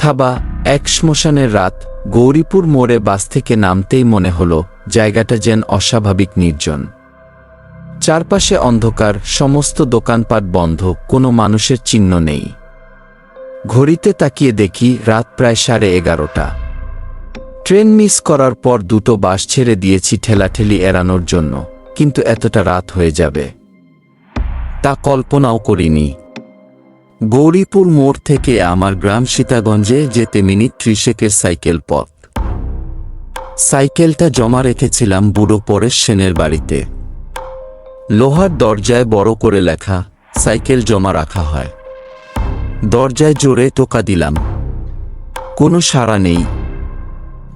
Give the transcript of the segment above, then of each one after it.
থাবা এক শ্মশানের রাত গৌরীপুর মোড়ে বাস থেকে নামতেই মনে হলো, জায়গাটা যেন অস্বাভাবিক নির্জন। চারপাশে অন্ধকার, সমস্ত দোকানপাট বন্ধ, কোনো মানুষের চিহ্ন নেই। ঘড়িতে তাকিয়ে দেখি রাত প্রায় সাড়ে এগারোটা। ট্রেন মিস করার পর দুটো বাস ছেড়ে দিয়েছি ঠেলাঠেলি এড়ানোর জন্য, কিন্তু এতটা রাত হয়ে যাবে। তা কল্পনাও করিনি। গৌরীপুর মোড় থেকে আমার গ্রাম সীতাগঞ্জে যেতে মিনিট ত্রিশেকের সাইকেল পথ। সাইকেলটা জমা রেখেছিলাম বুড়ো পরেশ সেনের বাড়িতে। লোহার দরজায় বড় করে লেখা, সাইকেল জমা রাখা হয়। দরজায় জোরে টোকা দিলাম। কোনো সাড়া নেই।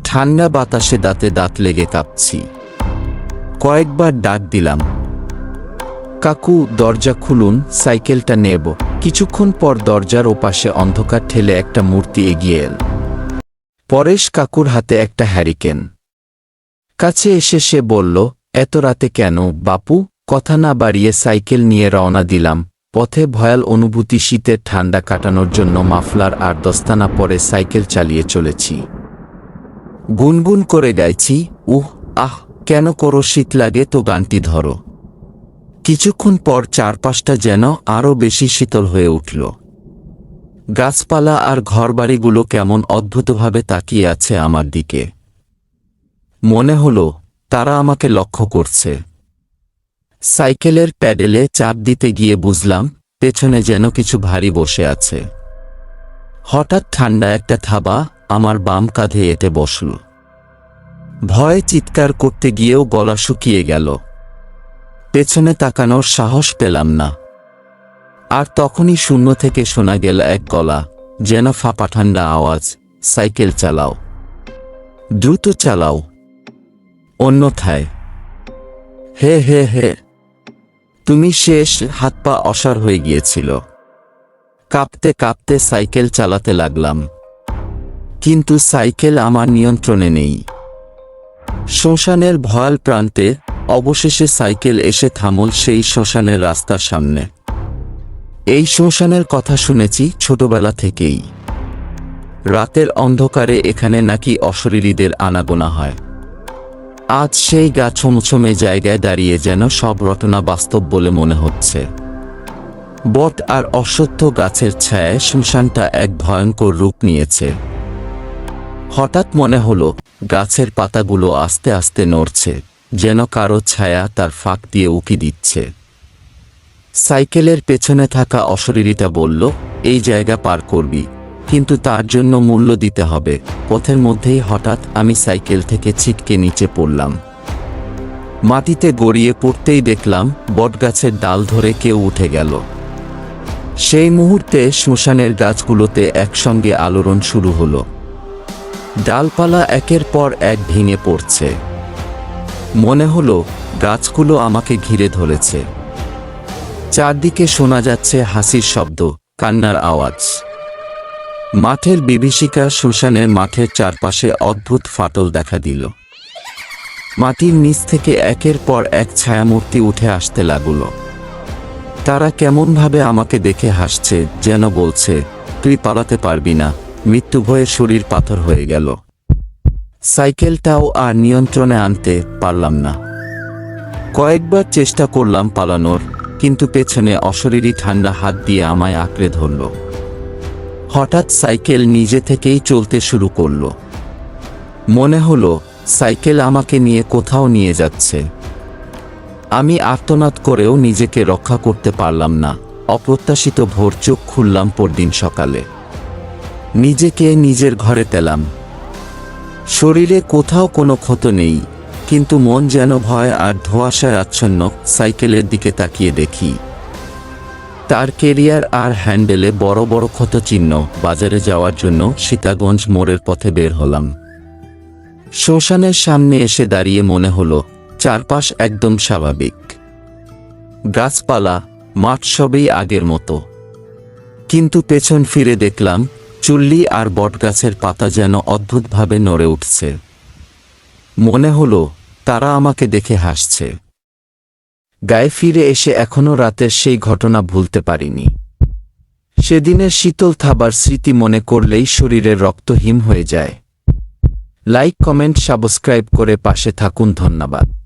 ঠান্ডা বাতাসে দাঁতে দাঁত লেগে কাঁপছি। কয়েকবার ডাক দিলাম। কাকু, দরজা খুলুন, সাইকেলটা নেব। কিছুক্ষণ পর দরজার ওপাশে অন্ধকার ঠেলে একটা মূর্তি এগিয়ে এল। পরেশ কাকুর হাতে একটা হ্যারিকেন। কাছে এসে সে বলল, এত রাতে কেন, বাপু? কথা না বাড়িয়ে সাইকেল নিয়ে রওনা দিলাম। পথে ভয়াল অনুভূতি শীতের ঠান্ডা কাটানোর জন্য মাফলার আর দস্তানা পরে সাইকেল চালিয়ে চলেছি। গুনগুন করে গাইছি, উহ, আহ, কেন করো শীত লাগে তো গানটি ধরো। কিছুক্ষণ পর চারপাশটা যেন আরও বেশি শীতল হয়ে উঠল। গাছপালা আর ঘরবাড়িগুলো কেমন অদ্ভুতভাবে তাকিয়ে আছে আমার দিকে। মনে হলো, তারা আমাকে লক্ষ্য করছে। সাইকেলের প্যাডেলে চাপ দিতে গিয়ে বুঝলাম, পেছনে যেন কিছু ভারী বসে আছে। হঠাৎ ঠান্ডা একটা থাবা আমার বাম কাঁধে এটে বসল। ভয়ে চিৎকার করতে গিয়েও গলা শুকিয়ে গেল। পেছনে তাকানোর সাহস পেলাম না। আর তখনই শূন্য থেকে শোনা গেল এক গলা, যেন ফাঁপা ঠান্ডা আওয়াজ, সাইকেল চালাও। দ্রুত চালাও। অন্যথায়। হে হে হে। তুমি শেষ হাত পা অসার হয়ে গিয়েছিল। কাঁপতে কাঁপতে সাইকেল চালাতে লাগলাম। কিন্তু সাইকেল আমার নিয়ন্ত্রণে নেই। শ্মশানের ভয়াল প্রান্তে অবশেষে সাইকেল এসে থামল সেই শ্মশানের রাস্তার সামনে। এই শ্মশানের কথা শুনেছি ছোটবেলা থেকেই। রাতের অন্ধকারে এখানে নাকি অশরীরীদের আনাগোনা হয়। আজ সেই গা ছমছমে জায়গায় দাঁড়িয়ে যেন সব রটনা বাস্তব বলে মনে হচ্ছে। বট আর অসত্য গাছের ছায়ায় শ্মশানটা এক ভয়ঙ্কর রূপ নিয়েছে। হঠাৎ মনে হলো, গাছের পাতাগুলো আস্তে আস্তে নড়ছে। যেন কারও ছায়া তার ফাঁক দিয়ে উকি দিচ্ছে। সাইকেলের পেছনে থাকা অশরীরীটা বলল, এই জায়গা পার করবি, কিন্তু তার জন্য মূল্য দিতে হবে। পথের মধ্যেই হঠাৎ আমি সাইকেল থেকে ছিটকে নিচে পড়লাম। মাটিতে গড়িয়ে পড়তেই দেখলাম বটগাছের ডাল ধরে কেউ উঠে গেল। সেই মুহূর্তে শ্মশানের গাছগুলোতে একসঙ্গে আলোড়ন শুরু হলো। ডালপালা একের পর এক ভেঙে পড়ছে। মনে হলো গাছগুলো আমাকে ঘিরে ধরেছে। চারদিকে শোনা যাচ্ছে হাসির শব্দ, কান্নার আওয়াজ। মাঠের বিভীষিকা শ্মশানের মাঠের চারপাশে অদ্ভুত ফাটল দেখা দিল। মাটির নিচ থেকে একের পর এক ছায়ামূর্তি উঠে আসতে লাগল। তারা কেমনভাবে আমাকে দেখে হাসছে, যেন বলছে, তুই পালাতে পারবি না মৃত্যু ভয়ে শরীর পাথর হয়ে গেল। সাইকেলটাও আর নিয়ন্ত্রণে আনতে পারলাম না। কয়েকবার চেষ্টা করলাম পালানোর, কিন্তু পেছনে অশরীরী ঠান্ডা হাত দিয়ে আমায় আঁকড়ে ধরল। হঠাৎ সাইকেল নিজে থেকেই চলতে শুরু করল। মনে হলো, সাইকেল আমাকে নিয়ে কোথাও নিয়ে যাচ্ছে। আমি আর্তনাদ করেও নিজেকে রক্ষা করতে পারলাম না। অপ্রত্যাশিত ভোর চোখ খুললাম পরদিন সকালে। নিজেকে নিজের ঘরে তেলাম শরীরে কোথাও কোনো ক্ষত নেই, কিন্তু মন যেন ভয় আর ধোঁয়াশায় আচ্ছন্ন সাইকেলের দিকে তাকিয়ে দেখি। তার কেরিয়ার আর হ্যান্ডেলে বড় বড় ক্ষত চিহ্ন বাজারে যাওয়ার জন্য সীতাগঞ্জ মোড়ের পথে বের হলাম। শ্মশানের সামনে এসে দাঁড়িয়ে মনে হলো, চারপাশ একদম স্বাভাবিক। গাছপালা, মাঠ সবই আগের মতো। কিন্তু পেছন ফিরে দেখলাম চুল্লি আর বটগাছের পাতা যেন অদ্ভুতভাবে নড়ে উঠছে। মনে হলো, তারা আমাকে দেখে হাসছে। গায়ে ফিরে এসে এখনও রাতের সেই ঘটনা ভুলতে পারিনি। সেদিনের শীতল থাবার স্মৃতি মনে করলেই শরীরের রক্ত হিম হয়ে যায়। লাইক, কমেন্ট, সাবস্ক্রাইব করে পাশে থাকুন, ধন্যবাদ।